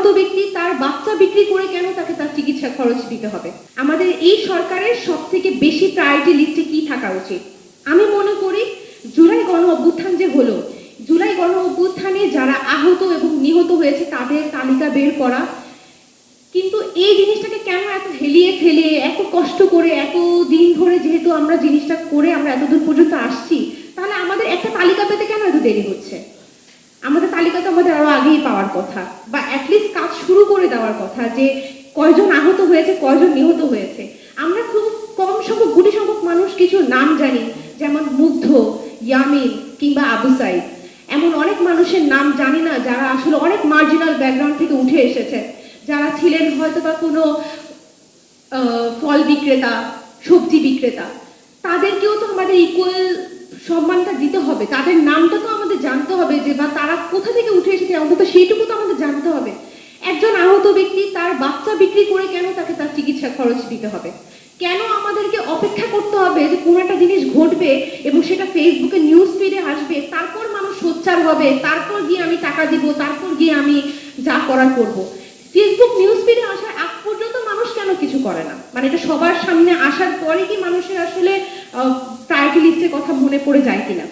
আহত ব্যক্তি তার বাচ্চা বিক্রি করে কেন তাকে তার চিকিৎসা খরচ দিতে হবে? আমাদের এই সরকারের সব থেকে বেশি প্রায়োরিটি লিস্টে কি থাকা উচিত? আমি মনে করি জুলাই গণ অভ্যুত্থান যে হলো, জুলাই গণ অভ্যুত্থানে যারা আহত এবং নিহত হয়েছে তাদের তালিকা বের করা, কিন্তু এই জিনিসটাকে কেন এত হেলিয়ে ফেলে এত কষ্ট করে, এত দিন ধরে যেহেতু আমরা জিনিসটা করে আমরা এতদূর পর্যন্ত আসছি, তাহলে আমাদের একটা তালিকা পেতে কেন এত দেরি হচ্ছে? তালিকা তো আমাদের আরও আগেই পাওয়ার কথা, বা অ্যাটলিস্ট কাজ শুরু করে দেওয়ার কথা যে কয়জন আহত হয়েছে, কয়জন নিহত হয়েছে। আমরা খুব কম সংখ্যক গুটি সংখ্যক মানুষ কিছু নাম জানি, যেমন মুগ্ধ, ইয়ামিন কিংবা আবু সাইদ। এমন অনেক মানুষের নাম জানি না যারা আসলে অনেক মার্জিনাল ব্যাকগ্রাউন্ড থেকে উঠে এসেছে। যারা ছিলেন হয়তো বা কোনো ফল বিক্রেতা, সবজি বিক্রেতা। তাদেরকেও তো আমাদের ইকুয়াল সম্মানটা দিতে হবে। তাদের নামটা তো হবে বা তারা কোথা থেকে উঠে এসেছে অন্তত সেইটুকু তো আমাদের জানতে হবে। একজন আহত ব্যক্তি তার বাচ্চা বিক্রি করে কেন তাকে তার চিকিৎসা খরচ দিতে হবে? কেন আমাদেরকে অপেক্ষা করতে হবে যে কোনো একটা জিনিস ঘটবে এবং সেটা ফেসবুকে নিউজ ফিডে আসবে, তারপর মানুষ সোচ্চার হবে, তারপর গিয়ে আমি টাকা দিব, তারপর গিয়ে আমি যা করার করব? ফেসবুক নিউজ ফিডে আসার আগ পর্যন্ত মানুষ কেন কিছু করে না? মানে এটা সবার সামনে আসার পরে কি মানুষের আসলে প্রায়োরিটি লিস্টের কথা মনে পড়ে যায় কিনা?